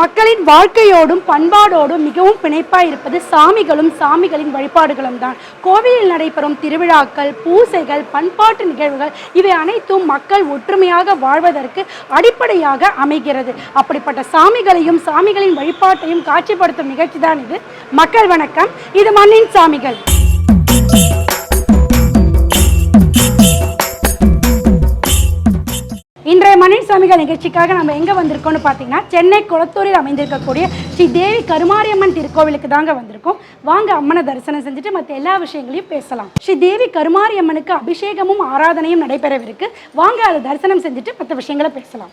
மக்களின் வாழ்க்கையோடும் பண்பாடோடும் மிகவும் பிணைப்பாக இருப்பது சாமிகளும் சாமிகளின் வழிபாடுகளும் தான். கோவிலில் நடைபெறும் திருவிழாக்கள் பூசைகள் பண்பாட்டு நிகழ்வுகள் இவை அனைத்தும் மக்கள் ஒற்றுமையாக வாழ்வதற்கு அடிப்படையாக அமைகிறது. அப்படிப்பட்ட சாமிகளையும் சாமிகளின் வழிபாட்டையும் காட்சிப்படுத்தும் நிகழ்ச்சி தான் இது. மக்கள் வணக்கம். இது மண்ணின் சாமிகள். இன்றைய மணி சுவாமிகள் நிகழ்ச்சிக்காக நம்ம எங்கே வந்திருக்கோம்னு பார்த்தீங்கன்னா சென்னை குளத்தூரில் அமைந்திருக்கக்கூடிய ஸ்ரீ தேவி கருமாரியம்மன் திருக்கோவிலுக்கு தாங்க வந்திருக்கோம். வாங்க அம்மனை தரிசனம் செஞ்சுட்டு மற்ற எல்லா விஷயங்களையும் பேசலாம். ஸ்ரீ தேவி கருமாரியம்மனுக்கு அபிஷேகமும் ஆராதனையும் நடைபெறவிருக்கு. வாங்க அதை தரிசனம் செஞ்சுட்டு மற்ற விஷயங்களை பேசலாம்.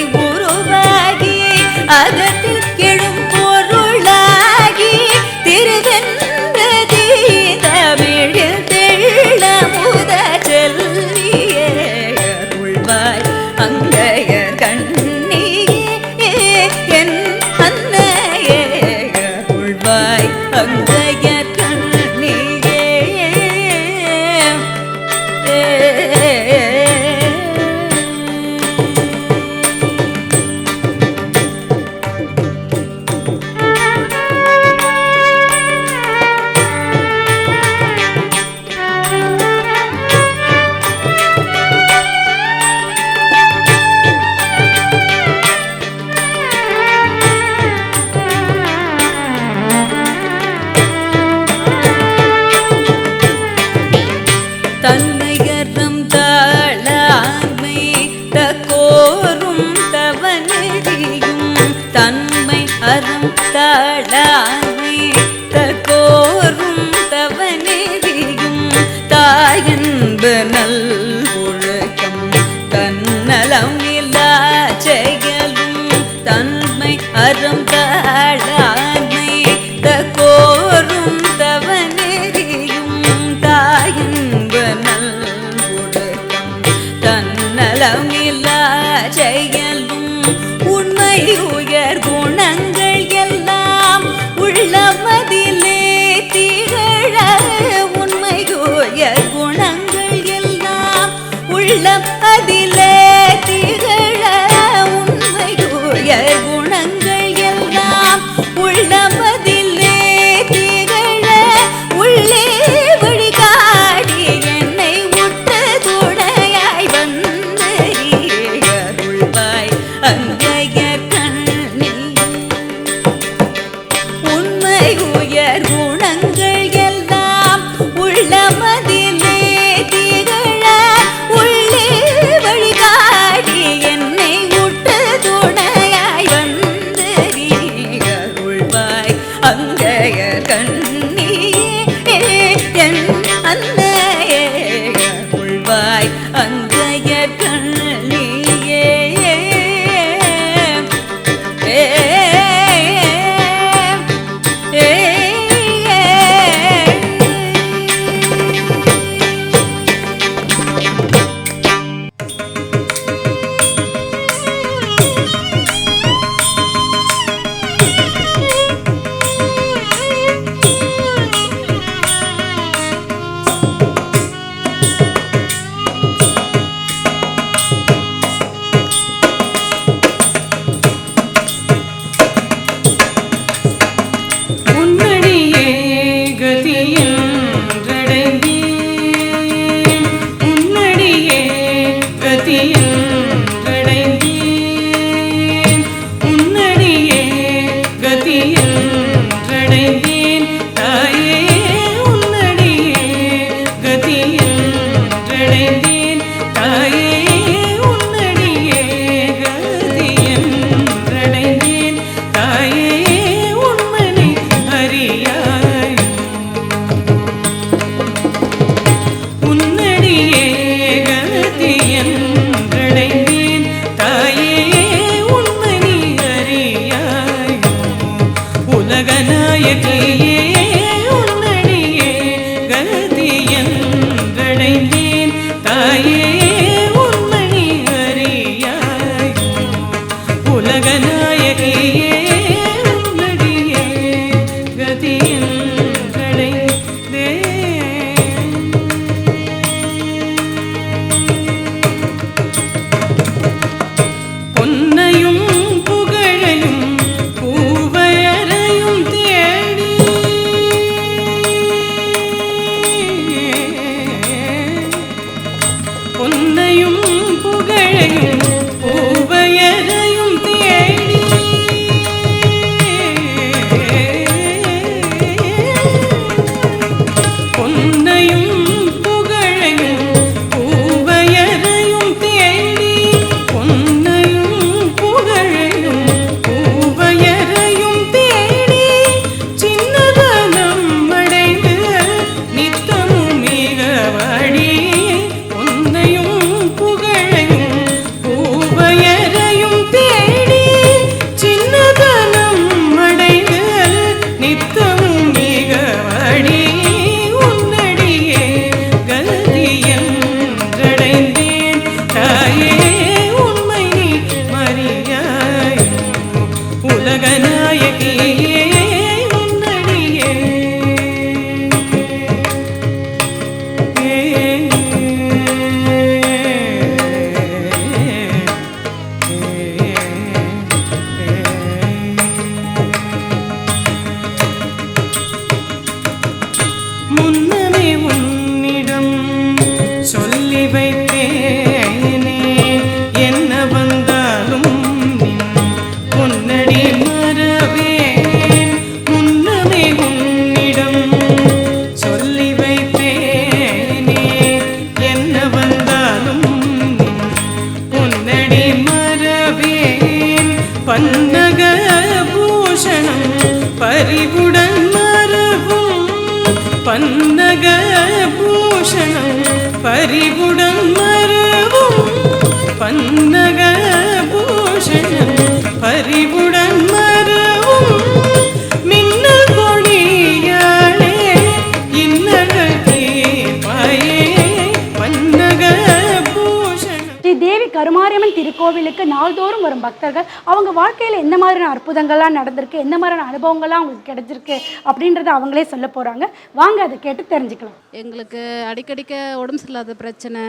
கருமாரியம்மன் திருக்கோவிலுக்கு நாள்தோறும் வரும் பக்தர்கள் அவங்க வாழ்க்கையில் எந்த மாதிரியான அற்புதங்கள்லாம் நடந்திருக்கு எந்த மாதிரியான அனுபவங்கள்லாம் அவங்களுக்கு கிடைச்சிருக்கு அப்படின்றத அவங்களே சொல்ல போகிறாங்க வாங்க அதை கேட்டு தெரிஞ்சுக்கலாம். எங்களுக்கு அடிக்கடிக்க உடம்பு சரியில்லாத பிரச்சனை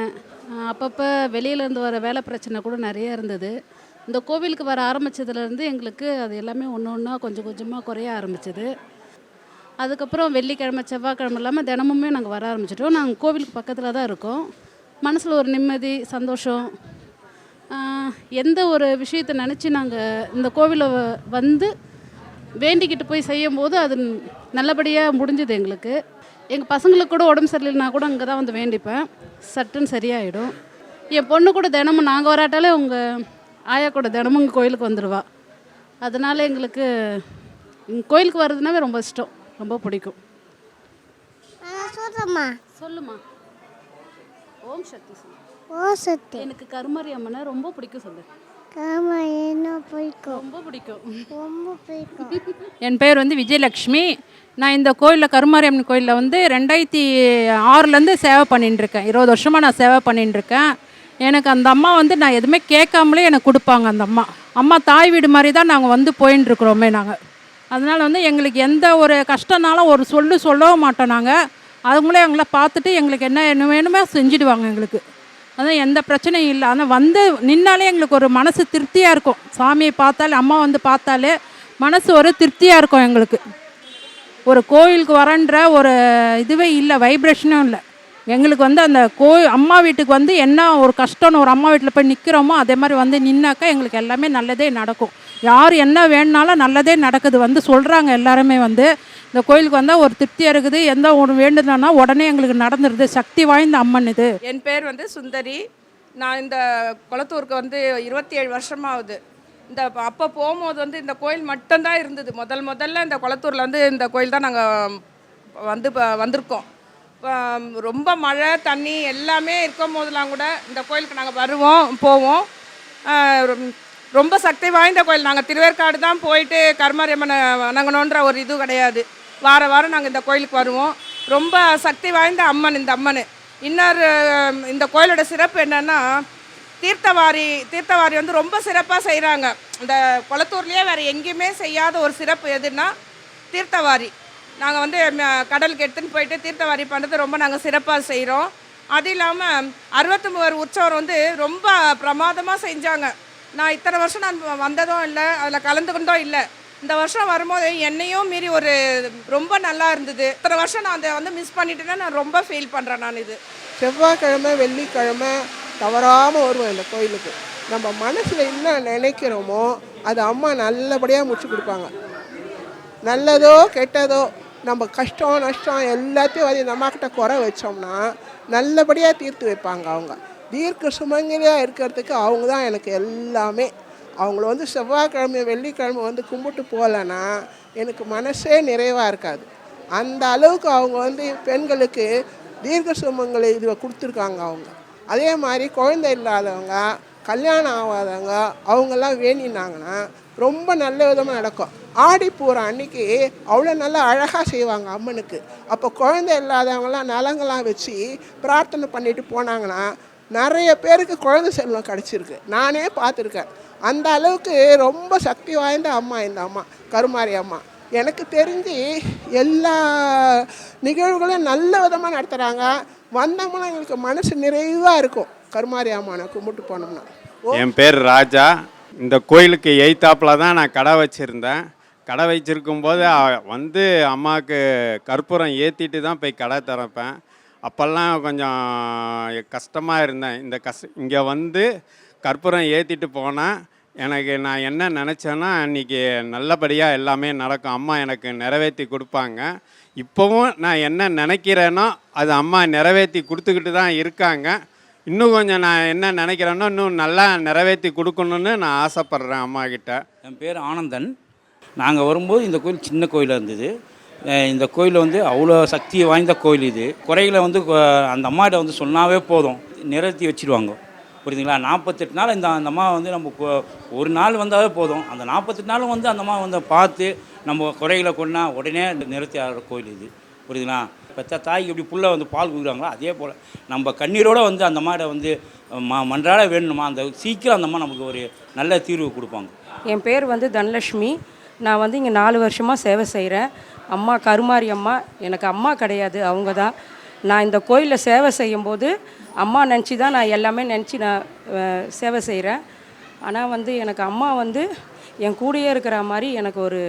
அப்பப்போ வெளியிலேருந்து வர வேலை பிரச்சனை கூட நிறைய இருந்தது. இந்த கோவிலுக்கு வர ஆரம்பிச்சதுலேருந்து எங்களுக்கு அது எல்லாமே ஒன்று ஒன்றா கொஞ்சம் கொஞ்சமாக குறைய ஆரம்பிச்சது. அதுக்கப்புறம் வெள்ளிக்கிழமை செவ்வாய்க்கிழமை இல்லாமல் தினமுமே நாங்கள் வர ஆரம்பிச்சிட்டோம். நாங்கள் கோவிலுக்கு பக்கத்தில் தான் இருக்கோம். மனசில் ஒரு நிம்மதி சந்தோஷம் எந்த ஒரு விஷயத்தை நினச்சி நாங்கள் இந்த கோவிலை வந்து வேண்டிக்கிட்டு போய் செய்யும் போது அது நல்லபடியாக முடிஞ்சது எங்களுக்கு. எங்கள் பசங்களுக்கு கூட உடம்பு சரியில்லைனா கூட அங்கே தான் வந்து வேண்டிப்பேன். சட்டுன்னு சரியாயிடும். என் பொண்ணு கூட தினமும் நாங்கள் வராட்டாலே உங்கள் ஆயா கூட தினமும் இங்கே கோயிலுக்கு வந்துடுவா அதனால் எங்களுக்கு கோயிலுக்கு வர்றதுனாவே ரொம்ப இஷ்டம். ரொம்ப பிடிக்கும். சொல்லுமா ஓம் சக்தி சொல்லு ஓ சத்து எனக்கு கருமாரி அம்மனை ரொம்ப பிடிக்கும் சொல்லு. காமா என்ன பிடிக்கும். ரொம்ப பிடிக்கும். ரொம்ப பிடிக்கும். என் பேர் வந்து விஜயலக்ஷ்மி. நான் இந்த கோயிலில் கருமாரியம்மன் கோயிலில் வந்து ரெண்டாயிரத்தி ஆறுலேருந்து சேவை பண்ணிட்டு இருக்கேன் இருபது வருஷமாக நான் சேவை பண்ணிட்டு இருக்கேன் எனக்கு அந்த அம்மா வந்து நான் எதுவுமே கேட்காமலே எனக்கு கொடுப்பாங்க அந்த அம்மா. அம்மா தாய் வீடு மாதிரி தான் நாங்கள் வந்து போயின்னு நாங்கள் அதனால் வந்து எங்களுக்கு எந்த ஒரு கஷ்டனாலும் ஒரு சொல்லு சொல்லவும் மாட்டோம் நாங்கள் அவங்களே எங்களை பார்த்துட்டு எங்களுக்கு என்ன என்ன வேணுமோ செஞ்சுடுவாங்க எங்களுக்கு. அதான் எந்த பிரச்சனையும் இல்லை. ஆனால் வந்து நின்னாலே எங்களுக்கு ஒரு மனசு திருப்தியாக இருக்கும். சாமியை பார்த்தாலே அம்மா வந்து பார்த்தாலே மனசு ஒரு திருப்தியாக இருக்கும் எங்களுக்கு. ஒரு கோயிலுக்கு வரன்ற ஒரு இதுவே இல்லை வைப்ரேஷனும் இல்லை. எங்களுக்கு வந்து அந்த கோயில் அம்மா வீட்டுக்கு வந்து என்ன ஒரு கஷ்டம்னு ஒரு அம்மா வீட்டில் போய் நிற்கிறோமோ அதே மாதிரி வந்து நின்னாக்கா எங்களுக்கு எல்லாமே நல்லதே நடக்கும். யார் என்ன வேணுனாலும் நல்லதே நடக்குது வந்து சொல்கிறாங்க எல்லாருமே வந்து. இந்த கோயிலுக்கு வந்தால் ஒரு திருப்தியாக இருக்குது. எந்த ஒன்று வேண்டுனா உடனே எங்களுக்கு நடந்துருது. சக்தி வாய்ந்த அம்மன் இது. என் பேர் வந்து சுந்தரி. நான் இந்த குளத்தூருக்கு வந்து இருபத்தி ஏழு வருஷமாகுது இந்த அப்போ போகும்போது வந்து இந்த கோயில் மட்டும்தான் இருந்தது. முதல் முதல்ல இந்த குளத்தூரில் வந்து இந்த கோயில் தான் நாங்கள் வந்து ப- வந்திருக்கோம். ரொம்ப மழை தண்ணி எல்லாமே இருக்கும் போதெல்லாம் கூட இந்த கோயிலுக்கு நாங்கள் வருவோம் போவோம். ரொம்ப சக்தி வாய்ந்த கோயில். நாங்கள் திருவேற்காடு தான் போயிட்டு கருமாரியம்மனை வணங்கணுன்ற ஒரு இது கிடையாது. வார வாரம் நாங்கள் இந்த கோயிலுக்கு வருவோம். ரொம்ப சக்தி வாய்ந்த அம்மன் இந்த அம்மன். இன்னொரு இந்த கோயிலோட சிறப்பு என்னென்னா தீர்த்தவாரி தீர்த்தவாரி வந்து ரொம்ப சிறப்பாக செய்கிறாங்க இந்த குளத்தூர்லேயே வேறு எங்கேயுமே செய்யாத ஒரு சிறப்பு எதுன்னா தீர்த்தவாரி. நாங்கள் வந்து ம- கடலுக்கு எடுத்துன்னு போயிட்டு தீர்த்தவாரி பண்ணுறது ரொம்ப நாங்கள் சிறப்பாக செய்கிறோம் அது இல்லாமல் அறுபத்தொம்பது மூவர் உற்சவர் வந்து ரொம்ப பிரமாதமாக செஞ்சாங்க. நான் இத்தனை வருஷம் நான் வந்ததும் இல்லை அதில் கலந்துக்கிட்டதும் இல்லை. இந்த வருஷம் வரும்போது என்னையும் மீறி ஒரு ரொம்ப நல்லா இருந்தது. இத்தனை வருஷம் நான் அதை வந்து மிஸ் பண்ணிட்டேன்னா நான் ரொம்ப ஃபீல் பண்ணுறேன் நான் இது. செவ்வாய்க்கிழமை வெள்ளிக்கிழமை தவறாமல் வருவோம் இந்த கோயிலுக்கு. நம்ம மனசில் என்ன நினைக்கிறோமோ அது அம்மா நல்லபடியாக முடிச்சு கொடுப்பாங்க. நல்லதோ கெட்டதோ நம்ம கஷ்டம் நஷ்டம் எல்லாத்தையும் வந்து இந்த அம்மாக்கிட்ட குறை வச்சோம்னா நல்லபடியாக தீர்த்து வைப்பாங்க அவங்க. தீர்க்க சுமங்கலியாக இருக்கிறதுக்கு அவங்க தான் எனக்கு எல்லாமே. அவங்கள வந்து செவ்வாய்க்கிழமை வெள்ளிக்கிழமை வந்து கும்பிட்டு போகலன்னா எனக்கு மனசே நிறைவாக இருக்காது. அந்த அளவுக்கு அவங்க வந்து பெண்களுக்கு தீர்க்க சுமங்களை இதுவை கொடுத்துருக்காங்க அவங்க. அதே மாதிரி குழந்தை இல்லாதவங்க கல்யாணம் ஆகாதவங்க அவங்கெல்லாம் வேணினாங்கன்னா ரொம்ப நல்ல விதமாக நடக்கும். ஆடி போகிற அன்னைக்கு அவ்வளோ நல்லா அழகாக செய்வாங்க அம்மனுக்கு. அப்போ குழந்தை இல்லாதவங்களாம் நலங்கள்லாம் வச்சு பிரார்த்தனை பண்ணிட்டு போனாங்கன்னா நிறைய பேருக்கு குழந்தை செல்வம் கிடச்சிருக்கு. நானே பார்த்துருக்கேன். அந்த அளவுக்கு ரொம்ப சக்தி வாய்ந்த அம்மா இந்த அம்மா கருமாரி அம்மா. எனக்கு தெரிஞ்சு எல்லா நிகழ்வுகளையும் நல்ல விதமாக நடத்துகிறாங்க வந்தோம்னா எங்களுக்கு மனசு நிறைவாக இருக்கும். கருமாரி அம்மானை கும்பிட்டு போனோம்னா. என் பேர் ராஜா. இந்த கோயிலுக்கு எய்த்தாப்பில் தான் நான் கடை வச்சுருந்தேன். கடை வச்சிருக்கும் போது வந்து அம்மாவுக்கு கற்பூரம் ஏற்றிட்டு தான் போய் கடை திறப்பேன். அப்போல்லாம் கொஞ்சம் கஷ்டமாக இருந்தேன். இந்த கஷ் இங்கே வந்து கற்பூரம் ஏற்றிட்டு போனேன் எனக்கு நான் என்ன நினச்சேன்னா அன்றைக்கி நல்லபடியாக எல்லாமே நடக்கும். அம்மா எனக்கு நிறைவேற்றி கொடுப்பாங்க. இப்போவும் நான் என்ன நினைக்கிறேனோ அது அம்மா நிறைவேற்றி கொடுத்துக்கிட்டு தான் இருக்காங்க. இன்னும் கொஞ்சம் நான் என்ன நினைக்கிறேனோ இன்னும் நல்லா நிறைவேற்றி கொடுக்கணுன்னு நான் ஆசைப்பட்றேன் அம்மா கிட்ட என் பேர் ஆனந்தன். நாங்கள் வரும்போது இந்த கோயில் சின்ன கோயிலாக இருந்தது. இந்த கோயில் வந்து அவ்வளோ சக்தி வாய்ந்த கோயில் இது. குறைகளை வந்து அந்த அம்மாட்ட வந்து சொன்னாவே போதும். நிறுத்தி வச்சுருவாங்க. புரியுதுங்களா? நாற்பத்தெட்டு நாள் இந்த அந்த அம்மா வந்து நம்ம கொ- ஒரு நாள் வந்தாவே போதும். அந்த நாற்பத்தெட்டு நாளும் வந்து அந்த அம்மா வந்து பார்த்து நம்ம குறைகளை கொண்டா உடனே நிறுத்தி ஆகிற கோயில் இது. புரியுதுங்களா? பெற்ற தாய்க்கு எப்படி புள்ள வந்து பால் கொடுக்குறாங்களோ அதே போல் நம்ம கண்ணீரோடு வந்து அந்த அம்மாட்ட வந்து ம மன்றாட வேணுமா அந்த சீக்கிரம் அந்த அம்மா நமக்கு ஒரு நல்ல தீர்வு கொடுப்பாங்க. என் பேர் வந்து தனலட்சுமி. நான் வந்து இங்கே நாலு வருஷமாக சேவை செய்கிறேன் அம்மா கருமாரி அம்மா எனக்கு அம்மா கிடையாது அவங்க தான் நான் இந்த கோயிலில் சேவை செய்யும்போது அம்மா நினச்சி தான் நான் எல்லாமே நினச்சி நான் சேவை செய்கிறேன் ஆனால் வந்து எனக்கு அம்மா வந்து என் கூடயே இருக்கிற மாதிரி எனக்கு ஒரு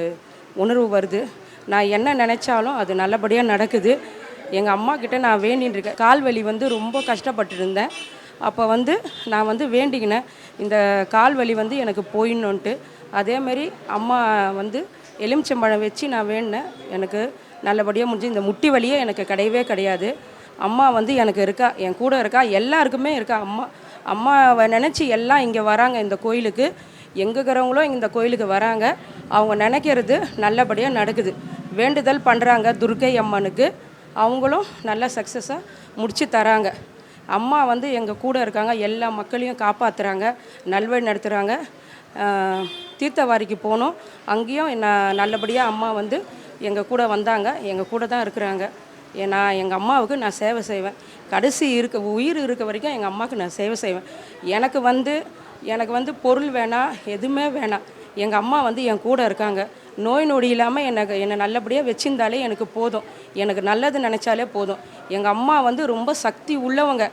உணர்வு வருது. நான் என்ன நினச்சாலும் அது நல்லபடியாக நடக்குது. எங்கள் அம்மா கிட்டே நான் வேண்டின்னு இருக்கேன். கால் வலி வந்து ரொம்ப கஷ்டப்பட்டு இருந்தேன். அப்போ வந்து நான் வந்து வேண்டிக்கினேன். இந்த கால் வலி வந்து எனக்கு போயிடணுன்ட்டு அதேமாரி அம்மா வந்து எலுமிச்சம்பழம் வச்சு நான் வேணுனேன் எனக்கு நல்லபடியாக முடிஞ்சு இந்த முட்டி வலியே எனக்கு கிடையவே கிடையாது. அம்மா வந்து எனக்கு இருக்கா என் கூட இருக்கா எல்லாருக்குமே இருக்கா. அம்மா அம்மாவை நினச்சி எல்லாம் இங்கே வராங்க இந்த கோயிலுக்கு. எங்கே இருக்கிறவங்களும் இந்த கோயிலுக்கு வராங்க. அவங்க நினைக்கிறது நல்லபடியாக நடக்குது. வேண்டுதல் பண்ணுறாங்க துர்க்கை அம்மனுக்கு. அவங்களும் நல்லா சக்ஸஸாக முடித்து தராங்க. அம்மா வந்து எங்கள் கூட இருக்காங்க எல்லா மக்களையும் காப்பாற்றுறாங்க நல்வழி நடத்துகிறாங்க தீர்த்தவாரிக்கு போனோம். அங்கேயும் என்ன நல்லபடியாக அம்மா வந்து எங்கள் கூட வந்தாங்க. எங்கள் கூட தான் இருக்கிறாங்க. நான் எங்கள் அம்மாவுக்கு நான் சேவை செய்வேன். கடைசி இருக்க உயிர் இருக்க வரைக்கும் எங்கள் அம்மாவுக்கு நான் சேவை செய்வேன். எனக்கு வந்து எனக்கு வந்து பொருள் வேணாம் எதுவுமே வேணாம் எங்கள் அம்மா வந்து என் கூட இருக்காங்க. நோய் நொடி இல்லாமல் எனக்கு என்னை நல்லபடியாக வச்சிருந்தாலே எனக்கு போதும். எனக்கு நல்லது நினச்சாலே போதும். எங்கள் அம்மா வந்து ரொம்ப சக்தி உள்ளவங்க.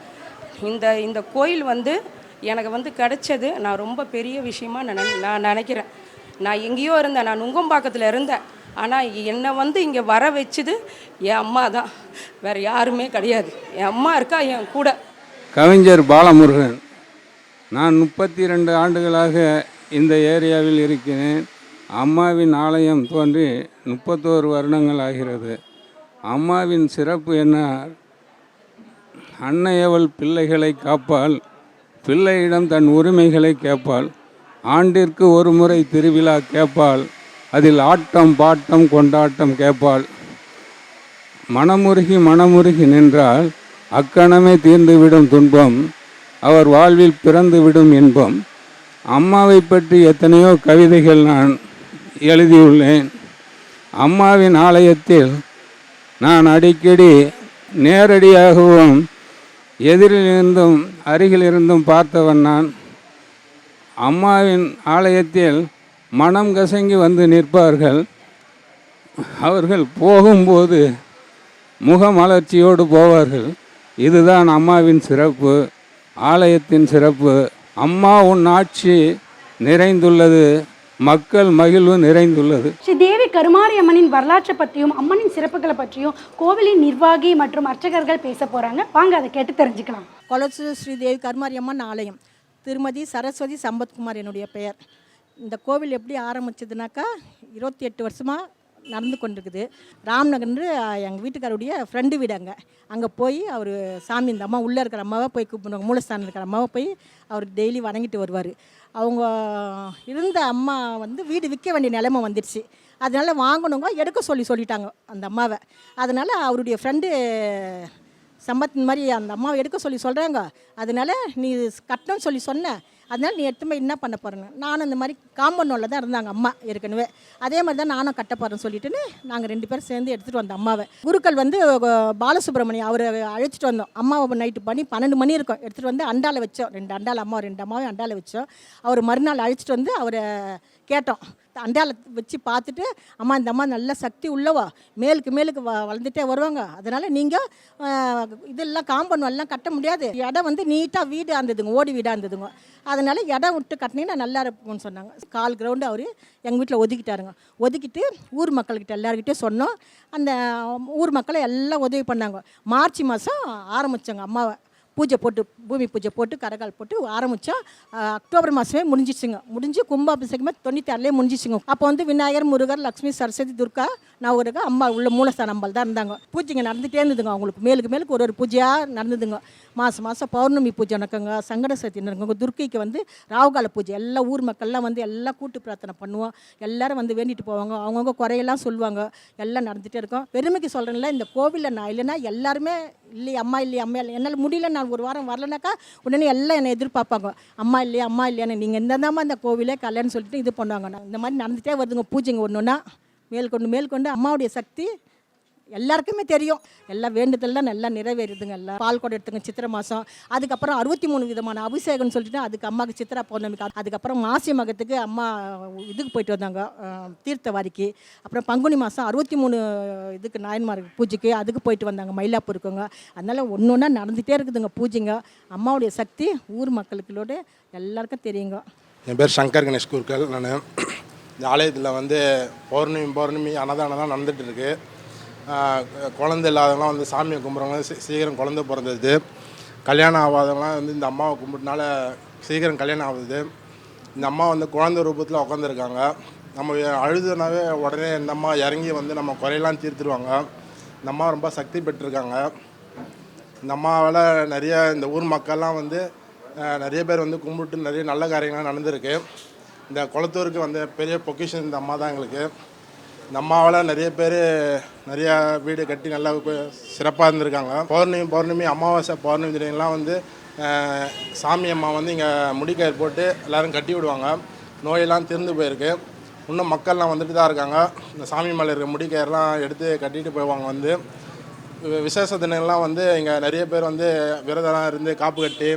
இந்த இந்த கோயில் வந்து எனக்கு வந்து கிடைச்சது நான் ரொம்ப பெரிய விஷயமா நான் நினை- நான் நினைக்கிறேன். நான் எங்கேயோ இருந்தேன். நான் நுங்கம்பாக்கத்தில் இருந்தேன். ஆனால் என்னை வந்து இங்கே வர வச்சது என் அம்மா தான். வேறு யாருமே கிடையாது. என் அம்மா இருக்கா என் கூட. கவிஞர் பாலமுருகன் நான் முப்பத்தி ரெண்டு ஆண்டுகளாக இந்த ஏரியாவில் இருக்கிறேன். அம்மாவின் ஆலயம் தோன்றி முப்பத்தோரு வருடங்கள் ஆகிறது. அம்மாவின் சிறப்பு என்ன? அன்னையவள் பிள்ளைகளை காப்பாள். பிள்ளையிடம் தன் உரிமைகளை கேட்பாள். ஆண்டிற்கு ஒரு முறை திருவிழா கேட்பாள். அதில் ஆட்டம் பாட்டம் கொண்டாட்டம் கேட்பாள். மனமுருகி மனமுருகி நின்றால் அக்கணமே தீர்ந்துவிடும் துன்பம். அவர் வாழ்வில் பிறந்துவிடும் இன்பம். அம்மாவை பற்றி எத்தனையோ கவிதைகள் நான் எழுதியுள்ளேன். அம்மாவின் ஆலயத்தில் நான் அடிக்கடி நேரடியாகவும் எதிரிலிருந்தும் அருகிலிருந்தும் பார்த்தவன் நான். அம்மாவின் ஆலயத்தில் மனம் கசங்கி வந்து நிற்பார்கள். அவர்கள் போகும்போது முகமலர்ச்சியோடு போவார்கள். இதுதான் அம்மாவின் சிறப்பு ஆலயத்தின் சிறப்பு. அம்மா உன் ஆட்சி நிறைந்துள்ளது. மக்கள் மகிழ்வு நிறைந்துள்ளது. ஸ்ரீ தேவி கருமாரி அம்மனின் வரலாற்றை பற்றியும் அம்மனின் சிறப்புகளை பற்றியும் கோவிலின் நிர்வாகி மற்றும் அர்ச்சகர்கள் பேச போறாங்க. வாங்க அதை கேட்டு தெரிஞ்சுக்கலாம். கொளத்தூர் ஸ்ரீதேவி கருமாரியம்மன் ஆலயம். திருமதி சரஸ்வதி சம்பத்குமார் என்னுடைய பெயர். இந்த கோவில் எப்படி ஆரம்பிச்சதுனாக்கா இருபத்தி எட்டு வருஷமாக நடந்து கொண்டிருக்குது. ராம்நகர்னு எங்கள் வீட்டுக்காருடைய ஃப்ரெண்டு வீடு அங்கே. அங்கே போய் அவர் சாமி இந்த அம்மா உள்ளே இருக்கிற அம்மாவை போய் கூப்பிடுவாங்க. மூலஸ்தானம் இருக்கிற அம்மாவை போய் அவர் டெய்லி வணங்கிட்டு வருவார். அவங்க இருந்த அம்மா வந்து வீடு விற்க வேண்டிய நிலைமை வந்துடுச்சு. அதனால வாங்கணுங்க எடுக்க சொல்லி சொல்லிட்டாங்க அந்த அம்மாவை. அதனால் அவருடைய ஃப்ரெண்டு சம்பத் மாதிரி அந்த அம்மாவை எடுக்க சொல்லி சொல்கிறாங்க அதனால நீ கட்டணும்னு சொல்லி சொன்ன. அதனால் நீ எடுத்து போய் என்ன பண்ண போகிறேன்னு நானும் இந்த மாதிரி காம்பவுண்ட் தான் இருந்தாங்க அம்மா ஏற்கனவே. அதே மாதிரி தான் நானும் கட்ட போகிறேன்னு சொல்லிட்டுன்னு நாங்கள் ரெண்டு பேரும் சேர்ந்து எடுத்துகிட்டு வந்தோம் அம்மாவை. குருக்கள் வந்து பாலசுப்ரமணியம் அவரை அழைச்சிட்டு வந்தோம். அம்மாவை நைட்டு பண்ணி பன்னெண்டு மணி இருக்கும். எடுத்துகிட்டு வந்து அண்டால வச்சோம். ரெண்டு அண்டாள் அம்மா ரெண்டு அம்மாவும் அண்டால வச்சோம். அவர் மறுநாள் அழைச்சிட்டு வந்து அவரை கேட்டோம். அண்டால வச்சு பார்த்துட்டு அம்மா இந்த அம்மா நல்ல சக்தி உள்ளவா? மேலுக்கு மேலுக்கு வ வளர்ந்துட்டே வருவாங்க. அதனால் நீங்கள் இதெல்லாம் காம்பவுண்ட் எல்லாம் கட்ட முடியாது. இடம் வந்து நீட்டாக வீடு இருந்ததுங்க ஓடி வீடாக இருந்ததுங்க. அதனால் இடம் விட்டு கட்டினீங்கன்னா நல்லா இருக்கும்னு சொன்னாங்க. கால் கிரவுண்டு அவர் எங்கள் வீட்டில் ஒதுக்கிட்டாருங்க. ஒதுக்கிட்டு ஊர் மக்கள்கிட்ட எல்லாருக்கிட்டே சொன்னோம். அந்த ஊர் மக்களை எல்லாம் உதவி பண்ணாங்க. மார்ச் மாதம் ஆரம்பித்தோங்க அம்மாவை. பூஜை போட்டு பூமி பூஜை போட்டு கரகால் போட்டு ஆரம்பித்தோம் அக்டோபர் மாதமே முடிஞ்சிச்சுங்க. முடிஞ்சு கும்பாபிஷேகமே தொண்ணூற்றி ஆறுலேயே முடிஞ்சிச்சுங்க. அப்போ வந்து விநாயகர் முருகர் லக்ஷ்மி சரஸ்வதி துர்கா நவகிரக அம்மா உள்ள மூலஸ்தான அம்பாள் தான் இருந்தாங்க. பூஜைங்க நடந்துகிட்டே இருந்ததுங்க. அவங்களுக்கு மேலுக்கு மேலுக்கு ஒரு ஒரு பூஜையாக நடந்ததுங்க. மாதம் மாதம் பௌர்ணமி பூஜை நடக்குங்க சங்கட சக்தி நடக்குங்க. துர்க்கைக்கு வந்து ராவுகால பூஜை. எல்லா ஊர் மக்கள்லாம் வந்து எல்லாம் கூட்டு பிரார்த்தனை பண்ணுவோம். எல்லாரும் வந்து வேண்டிட்டு போவாங்க. அவங்கவுங்க குறையெல்லாம் சொல்லுவாங்க. எல்லாம் நடந்துகிட்டே இருக்கும். பெருமைக்கு சொல்கிறேன்ல இந்த கோவிலில் நான் இல்லைன்னா எல்லாருமே இல்லை அம்மா இல்லையா அம்மா இல்லை என்னால் முடியல நான் ஒரு வாரம் வரலனாக்கா உடனே எல்லாம் என்னை எதிர்பார்ப்பாங்க. அம்மா இல்லையா அம்மா இல்லையான்னு. நீங்கள் இந்த தாம்மா கோவிலே கல்யாணம் சொல்லிட்டு இது பண்ணுவாங்க. நான் இந்த மாதிரி நடந்துகிட்டே வருதுங்க பூஜைங்க ஒன்றுன்னா மேல்கொண்டு மேல்கொண்டு அம்மாவுடைய சக்தி எல்லாருக்குமே தெரியும். எல்லாம் வேண்டுதல்லாம் நல்லா நிறைவேறுதுங்க எல்லாம். பால் கொடை எடுத்துங்க சித்திரை மாதம் அதுக்கப்புறம் அறுபத்தி மூணு விதமான அபிஷேகம்னு சொல்லிட்டு அதுக்கு அம்மாவுக்கு சித்திரா பௌர்ணமிக்கு அதுக்கப்புறம் மாசி மகத்துக்கு அம்மா இதுக்கு போயிட்டு வந்தாங்க தீர்த்த தீர்த்தவாரிக்கு. அப்புறம் பங்குனி மாதம் அறுபத்தி மூணு இதுக்கு நாயன்மார் பூஜைக்கு அதுக்கு போயிட்டு வந்தாங்க மயிலாப்பூருக்குங்க. அதனால் ஒன்று ஒன்றா நடந்துகிட்டே இருக்குதுங்க பூஜைங்க. அம்மாவுடைய சக்தி ஊர் மக்களுக்களோட எல்லாருக்கும் தெரியுங்க. என் பேர் சங்கர் கணேஷ் குருக்கள். நான் இந்த ஆலயத்தில் வந்து பௌர்ணமி பௌர்ணமி அன்னதானம் தான் நடந்துகிட்டு இருக்குது குழந்தை இல்லாதவங்களாம் வந்து சாமியை கும்பிட்றவங்க சீக்கிரம் குழந்தை பிறந்தது. கல்யாணம் ஆகாதவங்களாம் வந்து இந்த அம்மாவை கும்பிட்டனால சீக்கிரம் கல்யாணம் ஆகுது. இந்த அம்மா வந்து குழந்தை ரூபத்தில் உட்காந்துருக்காங்க நம்ம அழுதுனாவே உடனே இந்த அம்மா இறங்கி வந்து நம்ம குறையெல்லாம் தீர்த்துருவாங்க. இந்த அம்மா ரொம்ப சக்தி பெற்றிருக்காங்க. இந்த அம்மாவால் நிறைய இந்த ஊர் மக்கள்லாம் வந்து நிறைய பேர் வந்து கும்பிட்டு நிறைய நல்ல காரியங்கள்லாம் நடந்திருக்கு. இந்த குளத்தூருக்கு வந்து பெரிய பொக்கிஷன் இந்த அம்மா தான் எங்களுக்கு. இந்த அம்மாவால் நிறைய பேர் நிறையா வீடு கட்டி நல்லா சிறப்பாக இருந்திருக்காங்க. பௌர்ணமி பௌர்ணமி அமாவாசை பௌர்ணமி தினங்கள்லாம் வந்து சாமி அம்மா வந்து இங்கே முடிக்கயிறு போட்டு எல்லோரும் கட்டி விடுவாங்க. நோயெல்லாம் திறந்து போயிருக்கு. இன்னும் மக்கள்லாம் வந்துட்டு தான் இருக்காங்க. இந்த சாமி மேலே இருக்க முடிக்கயிறுலாம் எடுத்து கட்டிட்டு போவாங்க வந்து. விசேஷ தினங்கள்லாம் வந்து இங்கே நிறைய பேர் வந்து விரதம்லாம் இருந்து காப்பு கட்டி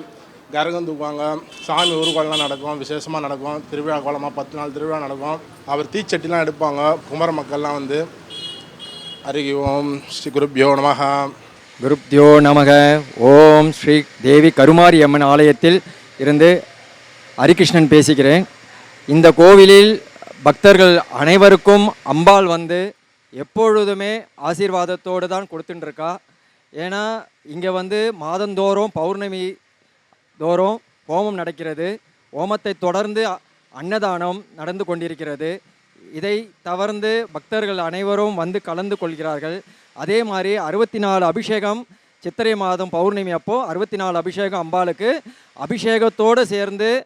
கரகம் தூக்குவாங்க சாமி ஊர்வலம்லாம் நடக்கும் விசேஷமாக நடக்கும் திருவிழா கோலமாக பத்து நாள் திருவிழா நடக்கும். அவர் தீச்சட்டிலாம் எடுப்பாங்க குமர மக்கள்லாம் வந்து. அருகி ஓம் ஸ்ரீ குருப்யோ நமக. குருப்தியோ நமக. ஓம் ஸ்ரீ தேவி கருமாரி அம்மன் ஆலயத்தில் இருந்து ஹரிகிருஷ்ணன் பேசுகிறேன். இந்த கோவிலில் பக்தர்கள் அனைவருக்கும் அம்பாள் வந்து எப்பொழுதுமே ஆசீர்வாதத்தோடு தான் கொடுத்துட்டுருக்கா ஏன்னா இங்கே வந்து மாதந்தோறும் பௌர்ணமி தோறும் ஹோமம் நடக்கிறது. ஹோமத்தை தொடர்ந்து அ- அன்னதானம் நடந்து கொண்டிருக்கிறது. இதை தவர்ந்து பக்தர்கள் அனைவரும் வந்து கலந்து கொள்கிறார்கள். அதே மாதிரி அறுபத்தி நாலு அபிஷேகம் சித்திரை மாதம் பௌர்ணமி அப்போ அறுபத்தி நாலு அபிஷேகம் அம்பாளுக்கு அபிஷேகத்தோடு சேர்ந்து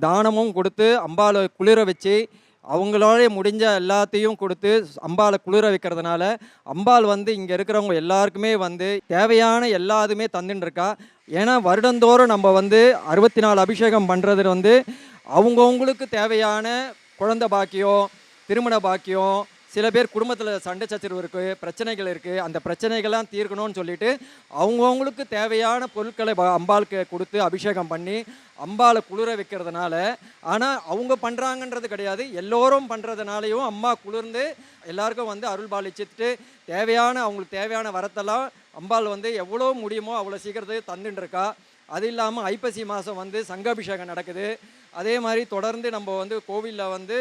தானமும் கொடுத்து அம்பாளை குளிர வச்சு அவங்களால முடிஞ்ச எல்லாத்தையும் கொடுத்து அம்பாளை குளிர வைக்கிறதுனால அம்பாள் வந்து இங்கே இருக்கிறவங்க எல்லாருக்குமே வந்து தேவையான எல்லாதுமே தந்துன்னு இருக்கா. ஏன்னா வருடந்தோறும் நம்ம வந்து அறுபத்தி நாலு அபிஷேகம் பண்ணுறது வந்து அவங்கவுங்களுக்கு தேவையான குழந்தை பாக்கியம் திருமண பாக்கியம் சில பேர் குடும்பத்தில் சண்டை சச்சரவு இருக்குது பிரச்சனைகள் இருக்குது அந்த பிரச்சனைகள்லாம் தீர்க்கணும்னு சொல்லிட்டு அவங்கவுங்களுக்கு தேவையான பொருட்களை அம்பாளுக்கு கொடுத்து அபிஷேகம் பண்ணி அம்பாளை குளிர வைக்கிறதுனால ஆனால் அவங்க பண்ணுறாங்கன்றது கிடையாது. எல்லோரும் பண்ணுறதுனாலையும் அம்மா குளிர்ந்து எல்லாருக்கும் வந்து அருள் பாலிச்சுட்டு தேவையான அவங்களுக்கு தேவையான வரத்தெல்லாம் அம்பாள் வந்து எவ்வளோ முடியுமோ அவ்வளோ சீக்கிரத்துக்கு தந்துட்டு இருக்கா அது இல்லாமல் ஐப்பசி மாதம் வந்து சங்காபிஷேகம் நடக்குது. அதே மாதிரி தொடர்ந்து நம்ம வந்து கோவிலில் வந்து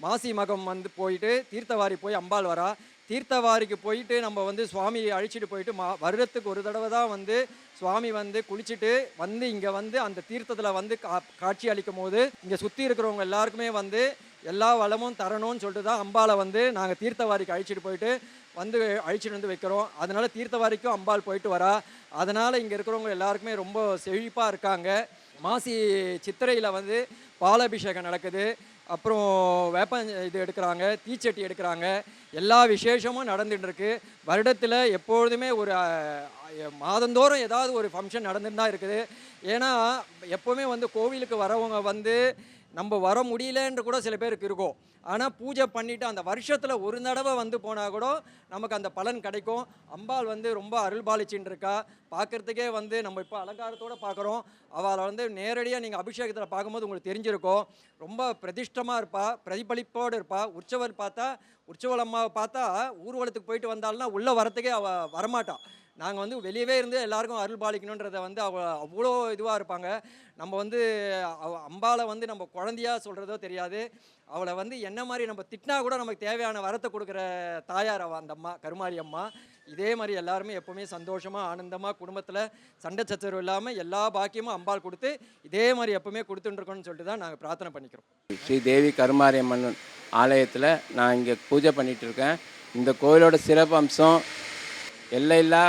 மாசி மகம் வந்து போயிட்டு தீர்த்தவாரி போய் அம்பாள் வரா. தீர்த்தவாரிக்கு போயிட்டு நம்ம வந்து சுவாமியை அழிச்சிட்டு போயிட்டு மா வருடத்துக்கு ஒரு தடவை தான் வந்து சுவாமி வந்து குளிச்சுட்டு வந்து இங்கே வந்து அந்த தீர்த்தத்தில் வந்து கா காட்சி அளிக்கும் போது இங்கே சுற்றி இருக்கிறவங்க எல்லாருக்குமே வந்து எல்லா வளமும் தரணும்னு சொல்லிட்டு தான் அம்பாளை வந்து நாங்கள் தீர்த்தவாரிக்கு அழிச்சிட்டு போயிட்டு வந்து அழிச்சிட்டு வந்து வைக்கிறோம். அதனால் தீர்த்த வாரிக்கும் அம்பாள் போயிட்டு வரா. அதனால் இங்கே இருக்கிறவங்க எல்லாருக்குமே ரொம்ப செழிப்பாக இருக்காங்க. மாசி சித்திரையில் வந்து பாலாபிஷேகம் நடக்குது. அப்புறம் வேப்ப இது எடுக்கிறாங்க தீச்சட்டி எடுக்கிறாங்க. எல்லா விசேஷமும் நடந்துட்டுருக்கு வருடத்தில் எப்பொழுதுமே ஒரு மாதந்தோறும் ஏதாவது ஒரு ஃபங்க்ஷன் நடந்துட்டு தான் இருக்குது. ஏன்னா எப்போவுமே வந்து கோவிலுக்கு வரவங்க வந்து நம்ம வர முடியலன்ற கூட சில பேருக்கு இருக்கும். ஆனால் பூஜை பண்ணிவிட்டு அந்த வருஷத்தில் ஒரு தடவை வந்து போனால் கூட நமக்கு அந்த பலன் கிடைக்கும். அம்பாள் வந்து ரொம்ப அருள்பாலிச்சின்னு இருக்கா. பார்க்குறதுக்கே வந்து நம்ம இப்போ அலங்காரத்தோடு பார்க்குறோம். அவளை வந்து நேரடியாக நீங்கள் அபிஷேகத்தில் பார்க்கும்போது உங்களுக்கு தெரிஞ்சிருக்கும். ரொம்ப பிரதிஷ்டமாக இருப்பா பிரதிபலிப்போடு இருப்பா. உற்சவர் பார்த்தா உற்சவல் அம்மாவை பார்த்தா ஊர்வலத்துக்கு போயிட்டு வந்தாள்னா உள்ளே வரத்துக்கே அவள் வரமாட்டாள் நாங்கள் வந்து வெளியவே இருந்து எல்லாருக்கும் அருள் பாலிக்கணுன்றத வந்து அவ அவ்வளோ இதுவாக இருப்பாங்க. நம்ம வந்து அவ அம்பாவை வந்து நம்ம குழந்தையா சொல்கிறதோ தெரியாது. அவளை வந்து என்ன மாதிரி நம்ம திட்டினா கூட நமக்கு தேவையான வரத்தை கொடுக்குற தாயார் அவள் அந்த அம்மா கருமாரி அம்மா. இதே மாதிரி எல்லாருமே எப்போவுமே சந்தோஷமாக ஆனந்தமாக குடும்பத்தில் சண்டை சச்சரவு இல்லாமல் எல்லா பாக்கியமும் அம்பாள் கொடுத்து இதே மாதிரி எப்போவுமே கொடுத்துட்டுருக்கோன்னு சொல்லிட்டு தான் நாங்கள் பிரார்த்தனை பண்ணிக்கிறோம். ஸ்ரீ தேவி கருமாரியம்மன் ஆலயத்தில் நான் இங்கே பூஜை பண்ணிகிட்ருக்கேன் இருக்கேன் இந்த கோயிலோட சிறப்பு அம்சம் எல்லையில்லா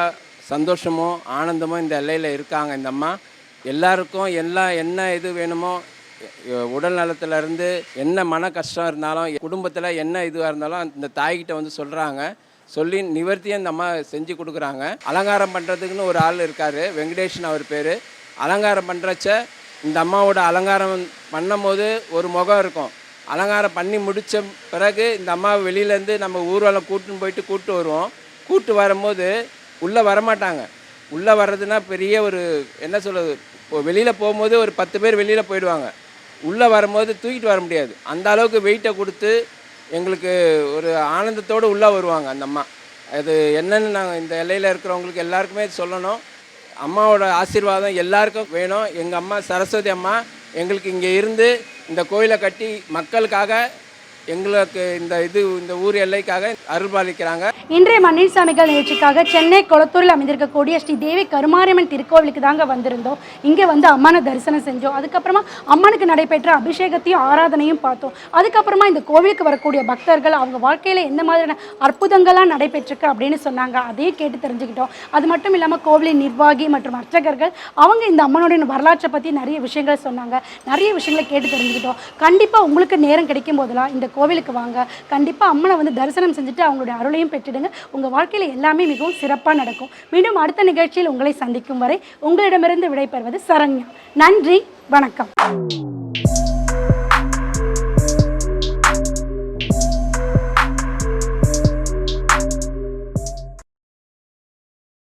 சந்தோஷமும் ஆனந்தமும் இந்த எல்லையில் இருக்காங்க இந்த அம்மா. எல்லாருக்கும் எல்லா என்ன இது வேணுமோ உடல் நலத்துலருந்து என்ன மன கஷ்டம் இருந்தாலும் குடும்பத்தில் என்ன இதுவாக இருந்தாலும் இந்த தாய்கிட்ட வந்து சொல்கிறாங்க சொல்லி நிவர்த்தியும் இந்த அம்மா செஞ்சு கொடுக்குறாங்க. அலங்காரம் பண்ணுறதுக்குன்னு ஒரு ஆள் இருக்கார் வெங்கடேஷன் அவர் பேர். அலங்காரம் பண்ணுறச்ச இந்த அம்மாவோட அலங்காரம் பண்ணும்போது ஒரு முகம் இருக்கும். அலங்காரம் பண்ணி முடித்த பிறகு இந்த அம்மா வெளியிலேருந்து நம்ம ஊர்வலம் கூட்டுன்னு போயிட்டு கூப்பிட்டு வருவோம். கூட்டு வரும்போது உள்ளே வரமாட்டாங்க. உள்ளே வர்றதுனா பெரிய ஒரு என்ன சொல்கிறது இப்போ வெளியில் போகும்போது ஒரு பத்து பேர் வெளியில் போயிடுவாங்க. உள்ளே வரும்போது தூக்கிட்டு வர முடியாது. அந்த அளவுக்கு வெயிட்டை கொடுத்து எங்களுக்கு ஒரு ஆனந்தத்தோடு உள்ளே வருவாங்க அந்த அம்மா. அது என்னென்னு நாங்கள் இந்த எல்லையில் இருக்கிறவங்களுக்கு எல்லாருக்குமே சொல்லணும். அம்மாவோட ஆசீர்வாதம் எல்லாருக்கும் வேணும். எங்கள் அம்மா சரஸ்வதி அம்மா எங்களுக்கு இங்கே இருந்து இந்த கோயிலை கட்டி மக்களுக்காக எங்களுக்கு இந்த இது இந்த ஊர் எல்லைக்காக அருள்பாலிக்கிறாங்க இன்றைய மண்ணில் சாமிகள் நிகழ்ச்சிக்காக சென்னை குளத்தூரில் அமைந்திருக்கக்கூடிய ஸ்ரீ தேவி கருமாரியம்மன் திருக்கோவிலுக்கு தாங்க வந்திருந்தோம். இங்கே வந்து அம்மனை தரிசனம் செஞ்சோம். அதுக்கப்புறமா அம்மனுக்கு நடைபெற்ற அபிஷேகத்தையும் ஆராதனையும் பார்த்தோம். அதுக்கப்புறமா இந்த கோவிலுக்கு வரக்கூடிய பக்தர்கள் அவங்க வாழ்க்கையில் எந்த மாதிரியான அற்புதங்கள்லாம் நடைபெற்றிருக்கு அப்படின்னு சொன்னாங்க. அதையும் கேட்டு தெரிஞ்சுக்கிட்டோம். அது மட்டும் இல்லாமல் கோவிலின் நிர்வாகி மற்றும் அர்ச்சகர்கள் அவங்க இந்த அம்மனுடைய வரலாற்றை பற்றி நிறைய விஷயங்கள் சொன்னாங்க. நிறைய விஷயங்களை கேட்டு தெரிஞ்சுக்கிட்டோம். கண்டிப்பாக உங்களுக்கு நேரம் கிடைக்கும் போதெல்லாம் இந்த கோவிலுக்கு வாங்க. கண்டிப்பாக அம்மனை வந்து தரிசனம் செஞ்சுட்டு அவங்களுடைய அருளையும் பெற்றுடுங்க. உங்கள் வாழ்க்கையில் எல்லாமே மிகவும் சிறப்பாக நடக்கும். மீண்டும் அடுத்த நிகழ்ச்சியில் உங்களை சந்திக்கும் வரை உங்களிடமிருந்து விடைபெறுவது சரண்யா. நன்றி வணக்கம்.